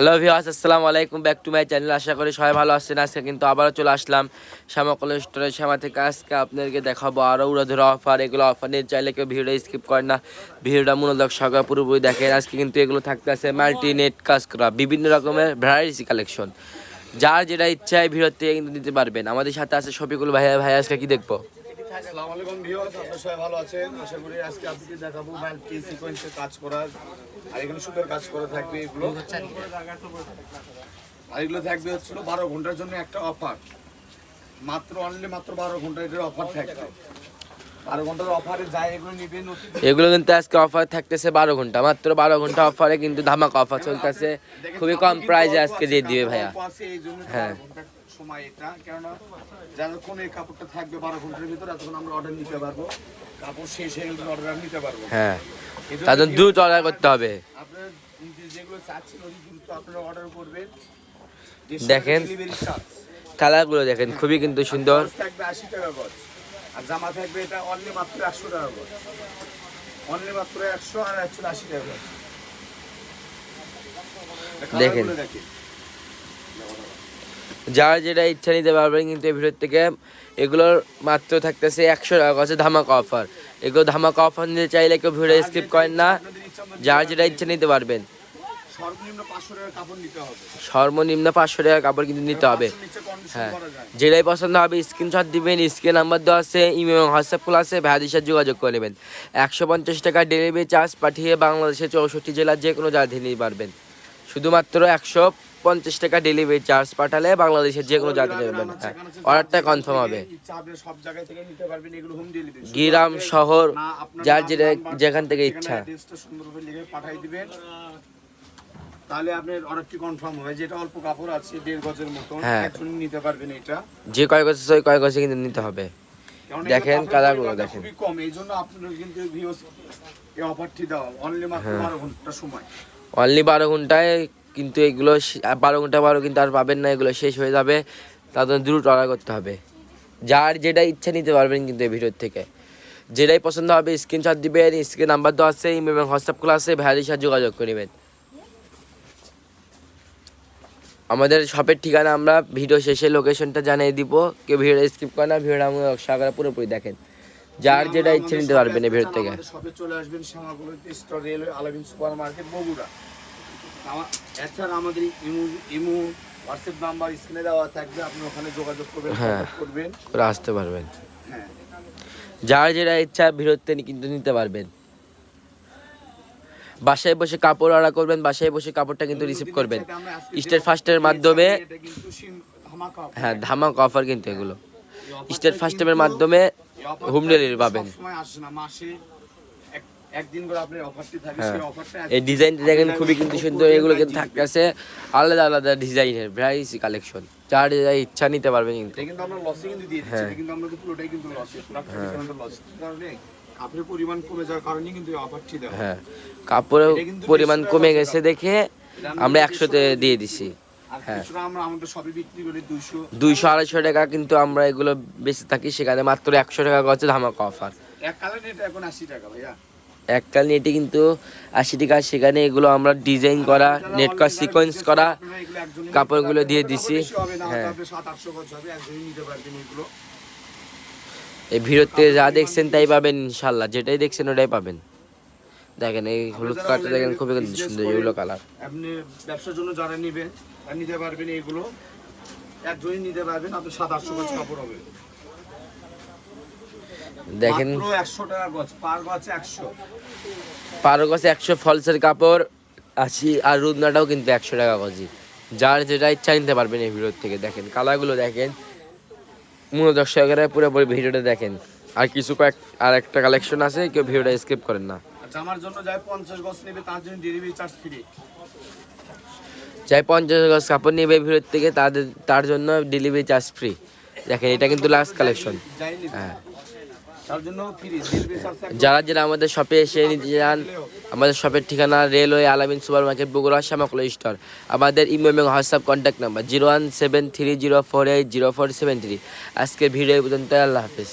Hello viewers আসসালামু আলাইকুম back to my channel আশা করি সবাই ভালো আছেন। আজকে কিন্তু আবারও চলে আসলাম শ্যামা কলেজ স্টোরের শ্যামা থেকে। আজকে আপনাদেরকে দেখাবো আরও উড়াধুরা অফার এগুলো অফার নিয়ে চাইলে কেউ ভিডিওটা স্কিপ করে না। ভিডিওটা মূলত সকাল পুরোপুরি দেখেন। আজকে কিন্তু এগুলো থাকতে আছে মাল্টি নেট কাজ করা, বিভিন্ন রকমের ভ্যারাইটি কালেকশন যার যেটা ইচ্ছায় ভিডিওর থেকে কিন্তু নিতে পারবেন। আমাদের সাথে আছে শফিকুল ভাইয়া। ভাই আজকে কি দেখব? আসসালামু আলাইকুম ভিউয়ার্স আপনারা সবাই ভালো আছেন? আশা করি আজকে আপনাদের দেখাবো মাল্টি সিকোয়েন্সে কাজ করা আর এখানে সুন্দর কাজ করা থাকবে এগুলো। আর এগুলো থাকবে হচ্ছিল বারো ঘণ্টার জন্য একটা অফার মাত্র অনলি মাত্র বারো ঘণ্টা এটার অফার থাকবে। এগুলো কিন্তু আজকে অফার থাকতেছে বারো ঘণ্টা। মাত্র বারো ঘণ্টা অফারে কিন্তু ধামাকা অফার চলতেছে। খুবই কম প্রাইজে আজকে দিয়ে দিবে ভাইয়া। হ্যাঁ। সময় এটা। কেননা যতক্ষণ এই কাপড়টা থাকবে বারো ঘণ্টার ভিতরে ততক্ষণ আমরা অর্ডার নিতে পারব। কাপড় শেষ হয়ে গেলে অর্ডার নিতে পারব। হ্যাঁ। এই জন্য তাদের দ্রুত অর্ডার করতে হবে। আপনারা যেগুলো চাচ্ছেন ওই দ্রুত আপনারা অর্ডার করবেন। দেখেন। কালারগুলো দেখেন খুবই কিন্তু সুন্দর। থাকবে আশি টাকা গজ। আর জামা থাকবে এটা অনলি মাত্র একশো টাকা গজ অনলি মাত্র একশো আর একশো আশি টাকা দেখেন। যার যেটা ইচ্ছা নিতে পারবেন কিন্তু এই ভিডিওর থেকে এগুলোর মাত্র থাকতেছে একশো টাকা আছে ধামাকা অফার এগুলো ধামাকা অফার নিতে চাইলে কেউ ভিডিও স্কিপ করেন না। যার যেটা ইচ্ছা নিতে পারবেন। সর্বনিম্ন পাঁচশো টাকা কাপড় নিতে হবে। সর্বনিম্ন পাঁচশো টাকা কাপড় কিন্তু নিতে হবে। হ্যাঁ। যেটাই পছন্দ হবে স্ক্রিনশট দিবেন স্ক্রিন নাম্বার দেওয়া আছে ইমেল এবং হোয়াটসঅ্যাপ খোলা আছে ভাইয়াদের সাথে যোগাযোগ করে নেবেন। একশো পঞ্চাশ টাকা ডেলিভারি চার্জ পাঠিয়ে বাংলাদেশের চৌষট্টি জেলার যে কোনো জায়গা থেকে নিতে পারবেন। শুধুমাত্র একশো পঞ্চাশ টাকা ডেলিভারি চার্জ পাঠালে বাংলাদেশের যে কোনো জায়গা থেকে হ্যাঁ অর্ডারটা কনফার্ম হবে। গ্রাম শহর যার যেটা যেখান থেকে ইচ্ছা অ্যাড্রেসটা সুন্দরভাবে লিখে পাঠিয়ে দিবেন তাহলে আপনার অর্ডারটি কনফার্ম হবে যেটা অল্প কাপড় আছে দেড় গজের মতো হ্যাঁ। একজন নিতে পারবেন এটা। যে কয় গছে ওই কয় কিন্তু নিতে হবে। দেখেন কালারগুলো দেখেন। খুবই কম এই জন্য আপনাদের কিন্তু ভিউস এই অফারটি দেওয়া অনলি মাত্র হ্যাঁ। বারো ঘণ্টা সময়। অনলি বারো ঘন্টায় কিন্তু এগুলো শে- বারো ঘণ্টা বারো কিন্তু আর পাবেন না এগুলো শেষ হয়ে যাবে। তাদের দ্রুত অর্ডার করতে হবে। যার যেটা ইচ্ছা নিতে পারবেন কিন্তু এই ভিডিওর থেকে। যেটাই পছন্দ হবে স্ক্রিনশট দিবেন স্ক্রিন নাম্বার দেওয়া আছে ইমেল এবং হোয়াটসঅ্যাপ খোলা আছে। ভাইয়াদের সাথে যোগাযোগ করবেন আমাদের শপের ঠিকানা আমরা ভিডিও শেষে লোকেশনটা জানিয়ে দিব। কেউ ভিডিও স্কিপ করে না ভিডিওটা আমরা সাগরা পুরোপুরি দেখেন। যার যেটা ইচ্ছে নিতে পারবেন এই ভিডিওর থেকে। সবে চলে আসবেন শ্যামাগুলো store railway Alamin super market Bogura এছাড়া আমাদের ইমু ইমু হোয়াটসঅ্যাপ নাম্বার স্ক্রিনে দেওয়া থাকবে আপনি ওখানে যোগাযোগ করবেন হ্যাঁ। করবেন। করে আসতে পারবেন। হ্যাঁ। যার যেটা ইচ্ছা বিরতে কিন্তু নিতে পারবেন। বাসায় বসে কাপড় অর্ডার করবেন বাসায় বসে কাপড়টা কিন্তু রিসিভ করবেন। স্টেট ফার্স্টের মাধ্যমে। হ্যাঁ ধামাক অফার কিন্তু এগুলো। স্টেট ফার্স্টের মাধ্যমে হোম ডেলিভারি পাবেন। হ্যাঁ। এই ডিজাইনটা দেখেন খুবই কিন্তু সুন্দর এগুলো কিন্তু থাকতেছে আলাদা আলাদা ডিজাইনের ভ্যারাইটি কালেকশন যার যেটা ইচ্ছা নিতে পারবেন কিন্তু। আমরা লসে কিন্তু দিয়ে দিচ্ছি হ্যাঁ। কিন্তু আমরা পুরোটাই কিন্তু লসে পুরো লস কারণে কাপড়ের পরিমাণ কমে যাওয়ার কারণে কিন্তু অফারটি দেওয়া হ্যাঁ কাপড়ের পরিমাণ কমে গেছে দেখে আমরা একশোতে দিয়ে দিছি। হ্যাঁ। দুইশো। আড়াইশো টাকা কিন্তু আমরা এগুলো বেঁচে থাকি সেখানে মাত্র একশো টাকা করছে ধামাকা অফার এককাল নেটে কিন্তু আশি টাকা সেখানে এগুলো আমরা ডিজাইন করা নেট করা সিকোয়েন্স করা কাপড়গুলো দিয়ে দিছি। হ্যাঁ। হ্যাঁ সাত আটশো গজ হবে একজনই নিতে পারবেন এগুলো এই ভিড়তে যা দেখছেন তাই পাবেন ইনশাল্লাহ যেটাই দেখছেন ওটাই পাবেন। দেখেন এই হলুদ কালারটা দেখেন খুবই সুন্দর এগুলো কালার আপনি ব্যবসার জন্য যারা নেবেন নিতে পারবেন এগুলো একজনই নিতে পারবেন আপনি সাত আটশো গজ কাপড় হবে। দেখেন। মাত্র একশো টাকা গজ পার গজ একশো। পারো কাছে একশো ফলসের কাপড় আশি আর রুদনাটাও কিন্তু একশো টাকা গজি যার যেটা ইচ্ছা নিতে পারবেন এই ভিডিওর থেকে। দেখেন কালারগুলো দেখেন মূল দর্শকেরা পুরোপুরি ভিডিওটা দেখেন। আর কিছু কয়েক আর একটা কালেকশন আছে কেউ ভিডিওটা স্কিপ করেন না। জামার জন্য যাই পঞ্চাশ গজ নেবে তার জন্য ডেলিভারি চার্জ ফ্রি যাই পঞ্চাশ গজ কাপড় নেবে ভিড়ের থেকে তাদের তার জন্য ডেলিভারি চার্জ ফ্রি দেখেন এটা কিন্তু লাস্ট কালেকশন হ্যাঁ তার জন্য ফ্রি ডেলিভারি চার্জ যারা যারা আমাদের শপে এসে নিতে চান, আমাদের শপের ঠিকানা railway Alamin super market Bogura, শ্যামাকলো store আমাদের ইমেল এবং WhatsApp contact number zero one seven three zero four eight zero four seven three. আজকের ভিডিও পর্যন্ত আল্লাহ হাফিজ।